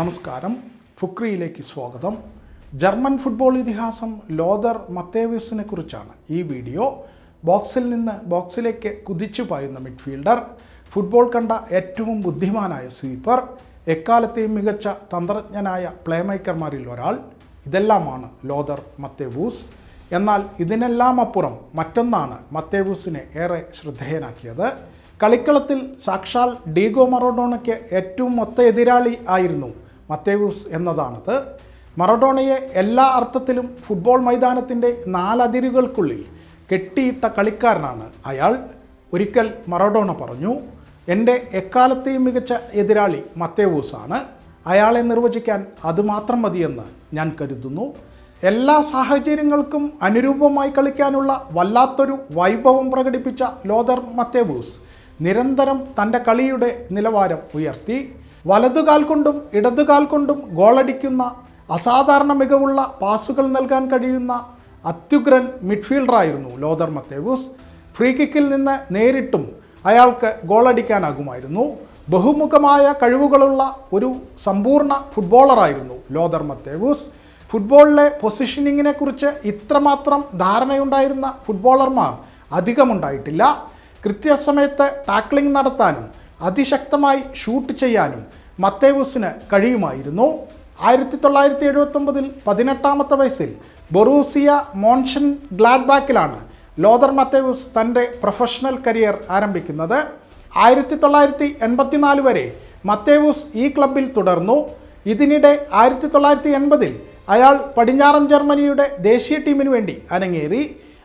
നമസ്കാരം. ഫുക്രിയിലേക്ക് സ്വാഗതം. German football ഇതിഹാസം ലോദർ മത്തേവ്യസിനെ കുറിച്ചാണ് ഈ വീഡിയോ. ബോക്സിൽ നിന്ന് ബോക്സിലേക്ക് കുതിച്ചു പായുന്ന മിഡ്ഫീൽഡർ ഫുട്ബോൾ കണ്ട ഏറ്റവും ബുദ്ധിമാനായ സ്വീപ്പർ എക്കാലത്തെയും മികച്ച തന്ത്രജ്ഞനായ പ്ലേമേക്കർമാരിൽ ഒരാൾ. ഇതെല്ലാമാണ് ലോദർ മത്തേവൂസ് എന്നാൽ ഇതിനെല്ലാം അപ്പുറം മറ്റൊന്നാണ് മത്തേവൂസിനെ ഏറെ ശ്രദ്ധേയനാക്കിയത്. കളിക്കളത്തിൽ സാക്ഷാൽ ഡീഗോ മറോഡോണയ്ക്ക് ഏറ്റവും മൊത്ത എതിരാളി ആയിരുന്നു മത്തേവൂസ് എന്നതാണത്. മറഡോണയെ എല്ലാ അർത്ഥത്തിലും ഫുട്ബോൾ മൈതാനത്തിന്റെ നാലതിരുകൾക്കുള്ളിൽ കെട്ടിയിട്ട കളിക്കാരനാണ് അയാൾ. ഒരിക്കൽ മറഡോണ പറഞ്ഞു എന്റെ എക്കാലത്തെയും മികച്ച എതിരാളി മത്തേവൂസാണ്. അയാളെ നിർവചിക്കാൻ അതുമാത്രം മതിയെന്ന് ഞാൻ കരുതുന്നു. എല്ലാ സാഹചര്യങ്ങൾക്കും അനുരൂപമായി കളിക്കാനുള്ള വല്ലാത്തൊരു വൈഭവം പ്രകടിപ്പിച്ച ലോതർ മത്തേവൂസ് നിരന്തരം തന്റെ കളിയുടെ നിലവാരം ഉയർത്തി. വലതുകാൽ കൊണ്ടും ഇടതുകാൽ കൊണ്ടും ഗോളടിക്കുന്ന അസാധാരണ മികവുള്ള പാസുകൾ നൽകാൻ കഴിയുന്ന അത്യുഗ്രൻ മിഡ്ഫീൽഡറായിരുന്നു ലോദർ മത്തേവൂസ്. ഫ്രീ കിക്കിൽ നിന്ന് നേരിട്ടും അയാൾക്ക് ഗോളടിക്കാനാകുമായിരുന്നു. ബഹുമുഖമായ കഴിവുകളുള്ള ഒരു സമ്പൂർണ ഫുട്ബോളറായിരുന്നു ലോദർ മത്തേവൂസ്. ഫുട്ബോളിലെ പൊസിഷനിങ്ങിനെ കുറിച്ച് ഇത്രമാത്രം ധാരണയുണ്ടായിരുന്ന ഫുട്ബോളർമാർ അധികമുണ്ടായിട്ടില്ല. കൃത്യസമയത്ത് ടാക്ലിംഗ് നടത്താനും അതിശക്തമായി ഷൂട്ട് ചെയ്യാനും മത്തേവൂസിന് കഴിയുമായിരുന്നു. ആയിരത്തി തൊള്ളായിരത്തി എഴുപത്തൊമ്പതിൽ പതിനെട്ടാമത്തെ വയസ്സിൽ ബൊറൂസിയ മോൺഷൻ ഗ്ലാഡ്ബാക്കിലാണ് ലോദർ മത്തേവൂസ് തന്റെ പ്രൊഫഷണൽ കരിയർ ആരംഭിക്കുന്നത്. ആയിരത്തി തൊള്ളായിരത്തി എൺപത്തിനാല് വരെ മത്തേവൂസ് ഈ ക്ലബിൽ തുടർന്നു. ഇതിനിടെ ആയിരത്തി തൊള്ളായിരത്തി എൺപതിൽ അയാൾ പടിഞ്ഞാറൻ ജർമ്മനിയുടെ ദേശീയ ടീമിനു വേണ്ടി അരങ്ങേറി.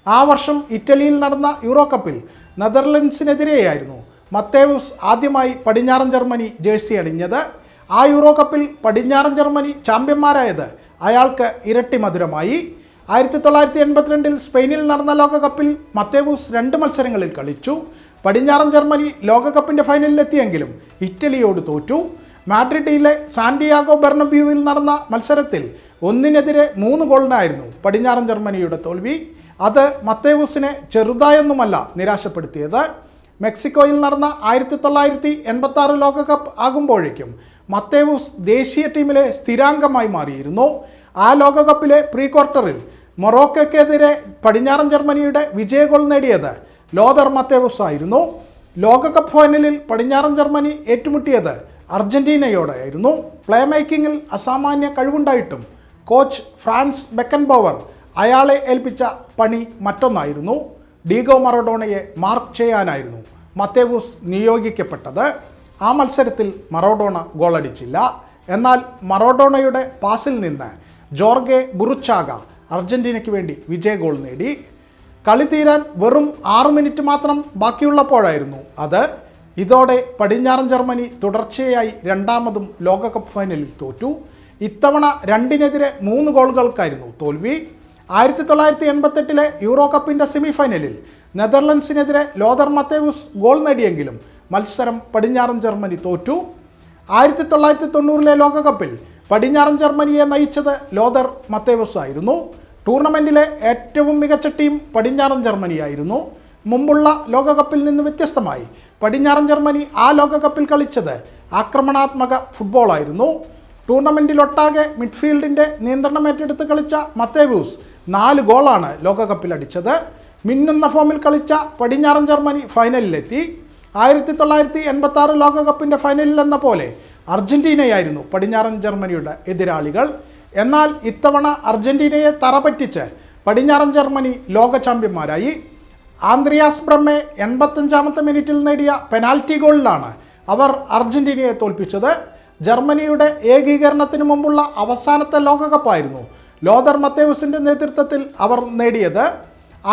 ആ വർഷം ഇറ്റലിയിൽ നടന്ന യൂറോ കപ്പിൽ നെതർലൻഡ്സിനെതിരെയായിരുന്നു മത്തേവൂസ് ആദ്യമായി പടിഞ്ഞാറൻ ജർമ്മനി ജേഴ്സി അണിഞ്ഞത്. ആ യൂറോ കപ്പിൽ പടിഞ്ഞാറൻ ജർമ്മനി ചാമ്പ്യന്മാരായത് അയാൾക്ക് ഇരട്ടി മധുരമായി. ആയിരത്തി തൊള്ളായിരത്തി എൺപത്തിരണ്ടിൽ സ്പെയിനിൽ നടന്ന ലോകകപ്പിൽ മത്തേവൂസ് രണ്ട് മത്സരങ്ങളിൽ കളിച്ചു. പടിഞ്ഞാറൻ ജർമ്മനി ലോകകപ്പിന്റെ ഫൈനലിലെത്തിയെങ്കിലും ഇറ്റലിയോട് തോറ്റു. മാഡ്രിഡിലെ സാന്റിയാഗോ ബെർണബ്യൂവിൽ നടന്ന മത്സരത്തിൽ ഒന്നിനെതിരെ മൂന്ന് ഗോളിനായിരുന്നു പടിഞ്ഞാറൻ ജർമ്മനിയുടെ തോൽവി. അത് മത്തേവൂസിനെ ചെറുതായൊന്നുമല്ല നിരാശപ്പെടുത്തിയത്. മെക്സിക്കോയിൽ നടന്ന ആയിരത്തി തൊള്ളായിരത്തി എൺപത്തി ആറ് ലോകകപ്പ് ആകുമ്പോഴേക്കും മത്തേവൂസ് ദേശീയ ടീമിലെ സ്ഥിരാംഗമായി മാറിയിരുന്നു. ആ ലോകകപ്പിലെ പ്രീ ക്വാർട്ടറിൽ മൊറോക്കയ്ക്കെതിരെ പടിഞ്ഞാറൻ ജർമ്മനിയുടെ വിജയഗോൾ നേടിയത് ലോദർ മത്തേവൂസ് ആയിരുന്നു. ലോകകപ്പ് ഫൈനലിൽ പടിഞ്ഞാറൻ ജർമ്മനി ഏറ്റുമുട്ടിയത് അർജന്റീനയോടായിരുന്നു. പ്ലേ മേക്കിങ്ങിൽ അസാമാന്യ കഴിവുണ്ടായിട്ടും കോച്ച് ഫ്രാൻസ് ബെക്കൻബോവർ അയാളെ ഏൽപ്പിച്ച പണി മറ്റൊന്നായിരുന്നു. ഡീഗോ മറഡോണയെ മാർക്ക് ചെയ്യാനായിരുന്നു. മത്തേവൂസ് നിയോഗിക്കപ്പെട്ടത്. ആ മത്സരത്തിൽ മറോഡോണ ഗോളടിച്ചില്ല. എന്നാൽ മറോഡോണയുടെ പാസിൽ നിന്ന് ജോർഗെ ബുറുച്ചാഗ അർജന്റീനയ്ക്ക് വേണ്ടി വിജയ ഗോൾ നേടി. കളി തീരാൻ വെറും ആറ് മിനിറ്റ് മാത്രം ബാക്കിയുള്ളപ്പോഴായിരുന്നു അത്. ഇതോടെ പടിഞ്ഞാറൻ ജർമ്മനി തുടർച്ചയായി രണ്ടാമതും ലോകകപ്പ് ഫൈനലിൽ തോറ്റു. ഇത്തവണ രണ്ടിനെതിരെ മൂന്ന് ഗോളുകൾക്കായിരുന്നു തോൽവി. ആയിരത്തി തൊള്ളായിരത്തി എൺപത്തെട്ടിലെ യൂറോ കപ്പിന്റെ സെമിഫൈനലിൽ നെതർലൻഡ്സിനെതിരെ ലോദർ മത്തേവൂസ് ഗോൾ നേടിയെങ്കിലും മത്സരം പടിഞ്ഞാറൻ ജർമ്മനി തോറ്റു. ആയിരത്തി തൊള്ളായിരത്തി തൊണ്ണൂറിലെ ലോകകപ്പിൽ പടിഞ്ഞാറൻ ജർമ്മനിയെ നയിച്ചത് ലോദർ മത്തേവസ് ആയിരുന്നു ടൂർണമെന്റിലെ ഏറ്റവും മികച്ച ടീം പടിഞ്ഞാറൻ ജർമ്മനിയായിരുന്നു. മുമ്പുള്ള ലോകകപ്പിൽ നിന്ന് വ്യത്യസ്തമായി പടിഞ്ഞാറൻ ജർമ്മനി ആ ലോകകപ്പിൽ കളിച്ചത് ആക്രമണാത്മക ഫുട്ബോളായിരുന്നു ടൂർണമെന്റിലൊട്ടാകെ മിഡ്ഫീൽഡിന്റെ നിയന്ത്രണം ഏറ്റെടുത്ത് കളിച്ച മത്തേവൂസ് നാല് ഗോളാണ് ലോകകപ്പിൽ അടിച്ചത്. മിന്നുന്ന ഫോമിൽ കളിച്ച പടിഞ്ഞാറൻ ജർമ്മനി ഫൈനലിലെത്തി. ആയിരത്തി തൊള്ളായിരത്തി എൺപത്തി ആറ് ലോകകപ്പിന്റെ ഫൈനലിൽ എന്ന പോലെ അർജന്റീനയായിരുന്നു പടിഞ്ഞാറൻ ജർമ്മനിയുടെ എതിരാളികൾ. എന്നാൽ ഇത്തവണ അർജന്റീനയെ തറപറ്റിച്ച് പടിഞ്ഞാറൻ ജർമ്മനി ലോക ചാമ്പ്യന്മാരായി. ആന്ത്രിയാസ് ബ്രഹ്മെ എൺപത്തഞ്ചാമത്തെ മിനിറ്റിൽ നേടിയ പെനാൽറ്റി ഗോളിലാണ് അവർ അർജന്റീനയെ തോൽപ്പിച്ചത്. ജർമ്മനിയുടെ ഏകീകരണത്തിന് മുമ്പുള്ള അവസാനത്തെ ലോകകപ്പായിരുന്നു ലോദർ മത്തേവസിന്റെ നേതൃത്വത്തിൽ അവർ നേടിയത്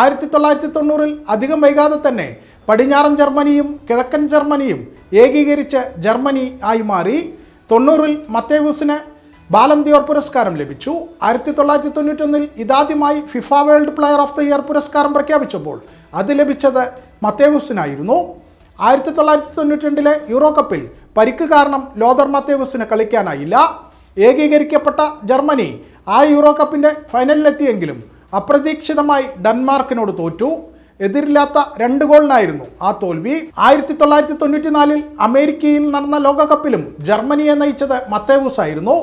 ആയിരത്തി തൊള്ളായിരത്തി തൊണ്ണൂറിൽ അധികം വൈകാതെ തന്നെ പടിഞ്ഞാറൻ ജർമ്മനിയും കിഴക്കൻ ജർമ്മനിയും ഏകീകരിച്ച് ജർമ്മനി ആയി മാറി. തൊണ്ണൂറിൽ മത്തേവൂസിന് ബാലന്തിയോർ പുരസ്കാരം ലഭിച്ചു. ആയിരത്തി തൊള്ളായിരത്തി തൊണ്ണൂറ്റൊന്നിൽ ഇതാദ്യമായി FIFA world player of the year പുരസ്കാരം പ്രഖ്യാപിച്ചപ്പോൾ അത് ലഭിച്ചത് മത്തേവൂസിനായിരുന്നു. ആയിരത്തി തൊള്ളായിരത്തി തൊണ്ണൂറ്റി രണ്ടിലെ യൂറോ കപ്പിൽ പരിക്ക് കാരണം ലോതർ മത്തേവൂസിന് കളിക്കാനായില്ല. ഏകീകരിക്കപ്പെട്ട ജർമ്മനി ആ യൂറോ കപ്പിന്റെ ഫൈനലിലെത്തിയെങ്കിലും അപ്രതീക്ഷിതമായി ഡെൻമാർക്കിനോട് തോറ്റു. എതിരില്ലാത്ത രണ്ട് ഗോളിനായിരുന്നു ആ തോൽവി. ആയിരത്തി തൊള്ളായിരത്തി തൊണ്ണൂറ്റി നാലിൽ അമേരിക്കയിൽ നടന്ന ലോകകപ്പിലും ജർമ്മനിയെ നയിച്ചത് മത്തേവൂസ് ആയിരുന്നു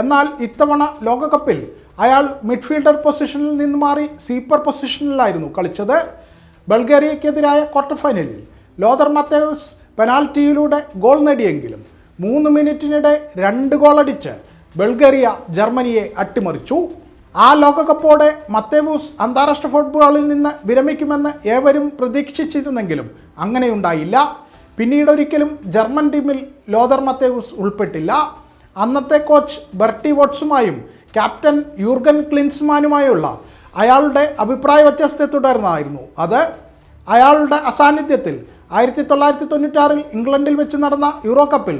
എന്നാൽ ഇത്തവണ ലോകകപ്പിൽ അയാൾ മിഡ്ഫീൽഡർ പൊസിഷനിൽ നിന്ന് മാറി സീപ്പർ പൊസിഷനിലായിരുന്നു കളിച്ചത്. ബൾഗേറിയക്കെതിരായ ക്വാർട്ടർ ഫൈനലിൽ ലോദർ മത്തേവസ് പെനാൽറ്റിയിലൂടെ ഗോൾ നേടിയെങ്കിലും മൂന്ന് മിനിറ്റിനിടെ രണ്ട് ഗോളടിച്ച് ബൾഗേറിയ ജർമ്മനിയെ അട്ടിമറിച്ചു. ആ ലോകകപ്പോടെ മത്തേവൂസ് അന്താരാഷ്ട്ര ഫുട്ബോളിൽ നിന്ന് വിരമിക്കുമെന്ന് ഏവരും പ്രതീക്ഷിച്ചിരുന്നെങ്കിലും അങ്ങനെയുണ്ടായില്ല. പിന്നീട് ഒരിക്കലും ജർമ്മൻ ടീമിൽ ലോദർ മത്തേവൂസ് ഉൾപ്പെട്ടില്ല. അന്നത്തെ കോച്ച് ബെർട്ടി വോട്സുമായും ക്യാപ്റ്റൻ യൂർഗൻ ക്ലിൻസ്മാനുമായുള്ള അയാളുടെ അഭിപ്രായ വ്യത്യാസത്തെ തുടർന്നായിരുന്നു അത്. അയാളുടെ അസാന്നിധ്യത്തിൽ ആയിരത്തി തൊള്ളായിരത്തി തൊണ്ണൂറ്റാറിൽ ഇംഗ്ലണ്ടിൽ വെച്ച് നടന്ന യൂറോ കപ്പിൽ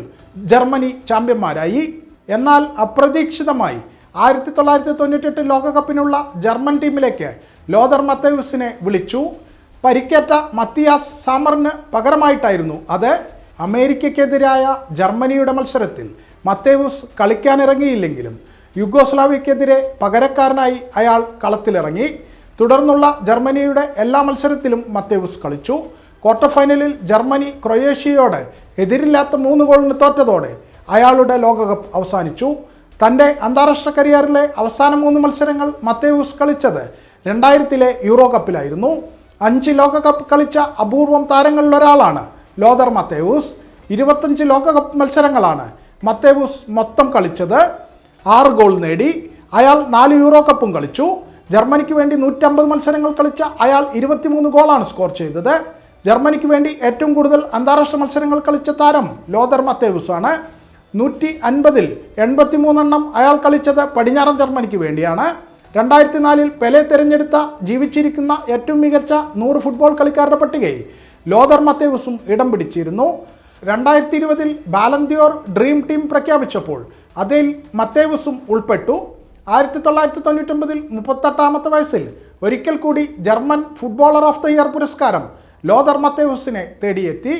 ജർമ്മനി ചാമ്പ്യന്മാരായി. എന്നാൽ അപ്രതീക്ഷിതമായി ആയിരത്തി തൊള്ളായിരത്തി തൊണ്ണൂറ്റെട്ട് ലോകകപ്പിനുള്ള ജർമ്മൻ ടീമിലേക്ക് ലോദർ മത്തേവ്സിനെ വിളിച്ചു. പരിക്കേറ്റ മത്തിയാസ് സാമറിന് പകരമായിട്ടായിരുന്നു അത്. അമേരിക്കയ്ക്കെതിരായ ജർമ്മനിയുടെ മത്സരത്തിൽ മത്തേവൂസ് കളിക്കാനിറങ്ങിയില്ലെങ്കിലും യുഗോസ്ലാവിയക്കെതിരെ പകരക്കാരനായി അയാൾ കളത്തിലിറങ്ങി. തുടർന്നുള്ള ജർമ്മനിയുടെ എല്ലാ മത്സരത്തിലും മത്തേവൂസ് കളിച്ചു. ക്വാർട്ടർ ഫൈനലിൽ ജർമ്മനി ക്രൊയേഷ്യയോട് എതിരില്ലാത്ത മൂന്ന് ഗോളിന് തോറ്റതോടെ അയാളുടെ ലോകകപ്പ് അവസാനിച്ചു. തന്റെ അന്താരാഷ്ട്ര കരിയറിലെ അവസാന മൂന്ന് മത്സരങ്ങൾ മത്തേവൂസ് കളിച്ചത് രണ്ടായിരത്തിലെ യൂറോ കപ്പിലായിരുന്നു അഞ്ച് ലോകകപ്പ് കളിച്ച അപൂർവം താരങ്ങളിലൊരാളാണ് ലോദർ മത്തേവൂസ് ഇരുപത്തഞ്ച് ലോകകപ്പ് മത്സരങ്ങളാണ് മത്തേവൂസ് മൊത്തം കളിച്ചത്. ആറ് ഗോൾ നേടി. അയാൾ നാല് യൂറോ കപ്പും കളിച്ചു. ജർമ്മനിക്ക് വേണ്ടി നൂറ്റമ്പത് മത്സരങ്ങൾ കളിച്ച അയാൾ ഇരുപത്തിമൂന്ന് ഗോളാണ് സ്കോർ ചെയ്തത്. ജർമ്മനിക്ക് വേണ്ടി ഏറ്റവും കൂടുതൽ അന്താരാഷ്ട്ര മത്സരങ്ങൾ കളിച്ച താരം ലോദർ മത്തേവൂസ് ആണ് നൂറ്റി അൻപതിൽ എൺപത്തി മൂന്നെണ്ണം അയാൾ കളിച്ചത് പടിഞ്ഞാറൻ ജർമ്മനിക്ക് വേണ്ടിയാണ്. രണ്ടായിരത്തി നാലിൽ പെലെ തിരഞ്ഞെടുത്ത ജീവിച്ചിരിക്കുന്ന ഏറ്റവും മികച്ച നൂറ് ഫുട്ബോൾ കളിക്കാരുടെ പട്ടികയിൽ ലോതർ മത്തേവസും ഇടം പിടിച്ചിരുന്നു. രണ്ടായിരത്തി ഇരുപതിൽ ബാലന്തിയോർ ഡ്രീം ടീം പ്രഖ്യാപിച്ചപ്പോൾ അതിൽ മത്തേവസും ഉൾപ്പെട്ടു. ആയിരത്തി തൊള്ളായിരത്തി തൊണ്ണൂറ്റൊമ്പതിൽ മുപ്പത്തെട്ടാമത്തെ വയസ്സിൽ ഒരിക്കൽ കൂടി German footballer of the year പുരസ്കാരം ലോതർ മത്തേവസിനെ തേടിയെത്തി.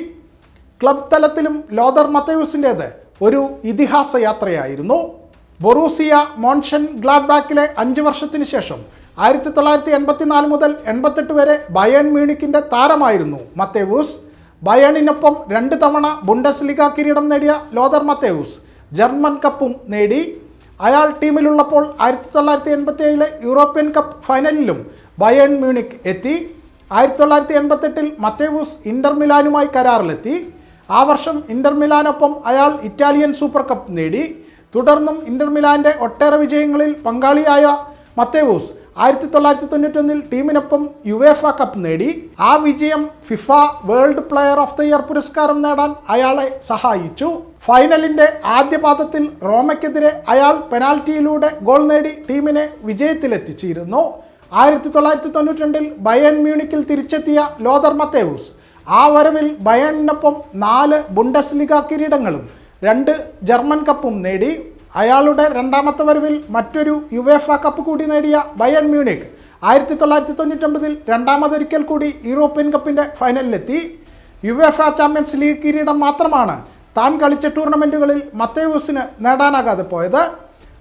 ക്ലബ് തലത്തിലും ലോതർ മത്തേവസിന്റേത് ഒരു ഇതിഹാസ യാത്രയായിരുന്നു ബൊറൂസിയ മോൺഷൻ ഗ്ലാഡ്ബാക്കിലെ അഞ്ച് വർഷത്തിന് ശേഷം ആയിരത്തി തൊള്ളായിരത്തി എൺപത്തിനാല് മുതൽ എൺപത്തെട്ട് വരെ ബയൺ മ്യൂണിക്കിന്റെ താരമായിരുന്നു മത്തേവൂസ്. ബയണിനൊപ്പം രണ്ട് തവണ ബുണ്ടസ് ലീഗ കിരീടം നേടിയ ലോദർ മത്തേവൂസ് ജർമ്മൻ കപ്പും നേടി. അയാൾ ടീമിലുള്ളപ്പോൾ ആയിരത്തി തൊള്ളായിരത്തി എൺപത്തി ഏഴിലെ യൂറോപ്യൻ കപ്പ് ഫൈനലിലും ബയൺ മ്യൂണിക് എത്തി. ആയിരത്തി തൊള്ളായിരത്തി എൺപത്തെട്ടിൽ മത്തേവൂസ് ഇന്റർ മിലാനുമായി കരാറിലെത്തി. ആ വർഷം ഇന്റർ മിലാനൊപ്പം അയാൾ ഇറ്റാലിയൻ സൂപ്പർ കപ്പ് നേടി. തുടർന്നും ഇന്റർ മിലാന്റെ ഒട്ടേറെ വിജയങ്ങളിൽ പങ്കാളിയായ മത്തേവോസ് ആയിരത്തി തൊള്ളായിരത്തി തൊണ്ണൂറ്റൊന്നിൽ ടീമിനൊപ്പം യുവേഫ കപ്പ് നേടി. ആ വിജയം FIFA world player of the year പുരസ്കാരം നേടാൻ അയാളെ സഹായിച്ചു. ഫൈനലിന്റെ ആദ്യ പാദത്തിൽ റോമയ്ക്കെതിരെ അയാൾ പെനാൽറ്റിയിലൂടെ ഗോൾ നേടി ടീമിനെ വിജയത്തിലെത്തിച്ചിരുന്നു. ആയിരത്തി തൊള്ളായിരത്തി തൊണ്ണൂറ്റി രണ്ടിൽ ബയൻ മ്യൂണിക്കിൽ തിരിച്ചെത്തിയ ലോദർ മത്തേവൂസ് ആ വരവിൽ ബയണിനൊപ്പം നാല് ബുണ്ടസ് ലീഗ കിരീടങ്ങളും രണ്ട് ജർമ്മൻ കപ്പും നേടി. അയാളുടെ രണ്ടാമത്തെ വരവിൽ മറ്റൊരു യുവേഫ കപ്പ് കൂടി നേടിയ ബയൺ മ്യൂണിക്. ആയിരത്തി തൊള്ളായിരത്തി തൊണ്ണൂറ്റൊമ്പതിൽ രണ്ടാമതൊരിക്കൽ കൂടി യൂറോപ്യൻ കപ്പിന്റെ ഫൈനലിലെത്തി. യുവേഫ ചാമ്പ്യൻസ് ലീഗ് കിരീടം മാത്രമാണ് താൻ കളിച്ച ടൂർണമെന്റുകളിൽ മത്തേവൂസിന് നേടാനാകാതെ പോയത്.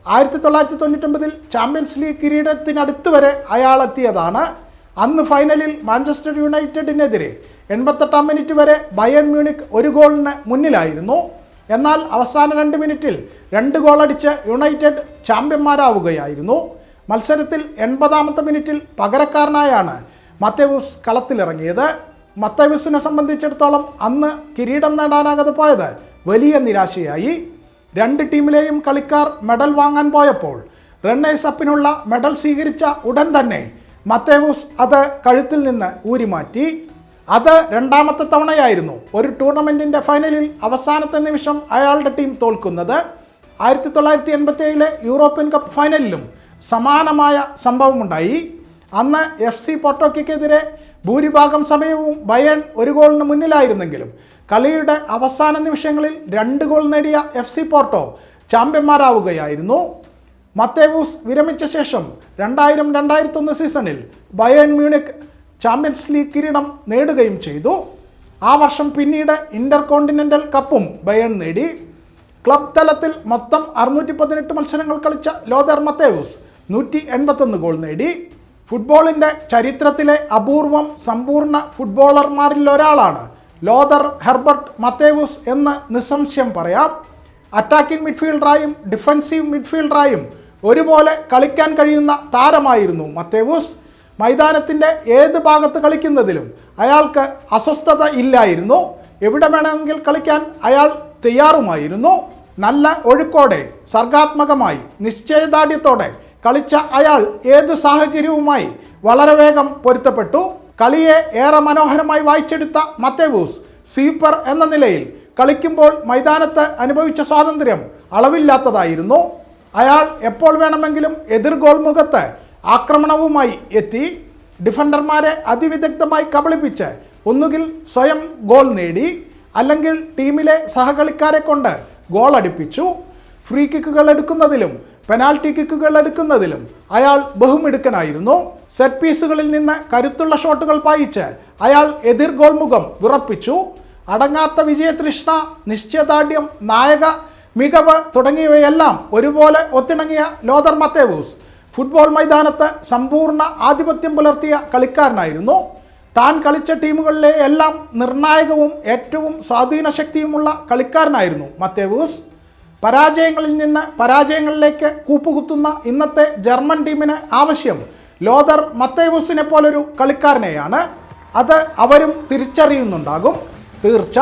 ആയിരത്തി തൊള്ളായിരത്തി തൊണ്ണൂറ്റൊമ്പതിൽ ചാമ്പ്യൻസ് ലീഗ് കിരീടത്തിനടുത്ത് വരെ അയാൾ എത്തിയതാണ്. അന്ന് ഫൈനലിൽ മാഞ്ചസ്റ്റർ യുണൈറ്റഡിനെതിരെ എൺപത്തെട്ടാം മിനിറ്റ് വരെ ബയൺ മ്യൂണിക് ഒരു ഗോളിന് മുന്നിലായിരുന്നു. എന്നാൽ അവസാന രണ്ട് മിനിറ്റിൽ രണ്ട് ഗോളടിച്ച് യുണൈറ്റഡ് ചാമ്പ്യന്മാരാവുകയായിരുന്നു. മത്സരത്തിൽ എൺപതാമത്തെ മിനിറ്റിൽ പകരക്കാരനായാണ് മത്തേവൂസ് കളത്തിലിറങ്ങിയത്. മത്തേവൂസിനെ സംബന്ധിച്ചിടത്തോളം അന്ന് കിരീടം നേടാനാകാതെ പോയത് വലിയ നിരാശയായി. രണ്ട് ടീമിലെയും കളിക്കാർ മെഡൽ വാങ്ങാൻ പോയപ്പോൾ റണ്ണേഴ്സ് അപ്പിനുള്ള മെഡൽ സ്വീകരിച്ച ഉടൻ തന്നെ മത്തേവൂസ് അത് കഴുത്തിൽ നിന്ന് ഊരിമാറ്റി. അത് രണ്ടാമത്തെ തവണയായിരുന്നു. ഒരു ടൂർണമെന്റിന്റെ ഫൈനലിൽ അവസാനത്തെ നിമിഷം അയാളുടെ ടീം തോൽക്കുന്നത് ആയിരത്തി തൊള്ളായിരത്തി എൺപത്തി ഏഴിലെ യൂറോപ്യൻ കപ്പ് ഫൈനലിലും സമാനമായ സംഭവമുണ്ടായി. അന്ന് എഫ് സി പോർട്ടോക്കെതിരെ ഭൂരിഭാഗം സമയവും ബയൺ ഒരു ഗോളിന് മുന്നിലായിരുന്നെങ്കിലും കളിയുടെ അവസാന നിമിഷങ്ങളിൽ രണ്ട് ഗോൾ നേടിയ എഫ് സി പോർട്ടോ ചാമ്പ്യന്മാരാവുകയായിരുന്നു. മത്തേവൂസ് വിരമിച്ച ശേഷം രണ്ടായിരം രണ്ടായിരത്തൊന്ന് സീസണിൽ ബയൺ മ്യൂണിക് ചാമ്പ്യൻസ് ലീഗ് കിരീടം നേടുകയും ചെയ്തു. ആ വർഷം പിന്നീട് ഇന്റർ കോണ്ടിനെന്റൽ കപ്പും ബയൺ നേടി. ക്ലബ് തലത്തിൽ മൊത്തം അറുന്നൂറ്റി പതിനെട്ട് മത്സരങ്ങൾ കളിച്ച ലോദർ മത്തേവൂസ് നൂറ്റി എൺപത്തൊന്ന് ഗോൾ നേടി. ഫുട്ബോളിന്റെ ചരിത്രത്തിലെ അപൂർവം സമ്പൂർണ ഫുട്ബോളർമാരിൽ ഒരാളാണ് ലോദർ ഹെർബർട്ട് മത്തേവൂസ് എന്ന് നിസ്സംശയം പറയാം. അറ്റാക്കിംഗ് മിഡ്ഫീൽഡറായും ഡിഫൻസീവ് മിഡ്ഫീൽഡറായും ഒരുപോലെ കളിക്കാൻ കഴിയുന്ന താരമായിരുന്നു മത്തേവുസ്. മൈതാനത്തിന്റെ ഏത് ഭാഗത്ത് കളിക്കുന്നതിലും അയാൾക്ക് അസ്വസ്ഥത ഇല്ലായിരുന്നു. എവിടെ വേണമെങ്കിൽ കളിക്കാൻ അയാൾ തയ്യാറുമായിരുന്നു. നല്ല ഒഴുക്കോടെ സർഗാത്മകമായി നിശ്ചയദാർഢ്യത്തോടെ കളിച്ച അയാൾ ഏത് സാഹചര്യവുമായി വളരെ വേഗം പൊരുത്തപ്പെട്ടു. കളിയെ ഏറെ മനോഹരമായി വായിച്ചെടുത്ത മത്തേവൂസ് സ്വീപ്പർ എന്ന നിലയിൽ കളിക്കുമ്പോൾ മൈതാനത്ത് അനുഭവിച്ച സ്വാതന്ത്ര്യം അളവില്ലാത്തതായിരുന്നു. അയാൾ എപ്പോൾ വേണമെങ്കിലും എതിർ ഗോൾ മുഖത്ത് ആക്രമണവുമായി എത്തി ഡിഫൻഡർമാരെ അതിവിദഗ്ധമായി കബളിപ്പിച്ച് ഒന്നുകിൽ സ്വയം ഗോൾ നേടി അല്ലെങ്കിൽ ടീമിലെ സഹകളിക്കാരെ കൊണ്ട് ഗോൾ അടിപ്പിച്ചു. ഫ്രീ കിക്കുകൾ എടുക്കുന്നതിലും പെനാൽറ്റി കിക്കുകൾ എടുക്കുന്നതിലും അയാൾ ബഹുമിടുക്കനായിരുന്നു. സെറ്റ് പീസുകളിൽ നിന്ന് കരുത്തുള്ള ഷോട്ടുകൾ പായിച്ച് അയാൾ എതിർ ഗോൾ മുഖം വിറപ്പിച്ചു. അടങ്ങാത്ത വിജയതൃഷ്ണ നിശ്ചയദാർഢ്യം നായക മികവ് തുടങ്ങിയവയെല്ലാം ഒരുപോലെ ഒത്തിണങ്ങിയ ലോദർ മത്തേവൂസ് ഫുട്ബോൾ മൈതാനത്ത് സമ്പൂർണ ആധിപത്യം പുലർത്തിയ കളിക്കാരനായിരുന്നു. താൻ കളിച്ച ടീമുകളിലെ എല്ലാം നിർണായകവും ഏറ്റവും സ്വാധീനശക്തിയുമുള്ള കളിക്കാരനായിരുന്നു മത്തേവൂസ്. പരാജയങ്ങളിൽ നിന്ന് പരാജയങ്ങളിലേക്ക് കൂപ്പുകുത്തുന്ന ഇന്നത്തെ ജർമ്മൻ ടീമിന് ആവശ്യം ലോതർ മത്തേവൂസിനെ പോലൊരു കളിക്കാരനെയാണ്. അത് അവരും തിരിച്ചറിയുന്നുണ്ടാകും. തീർച്ച.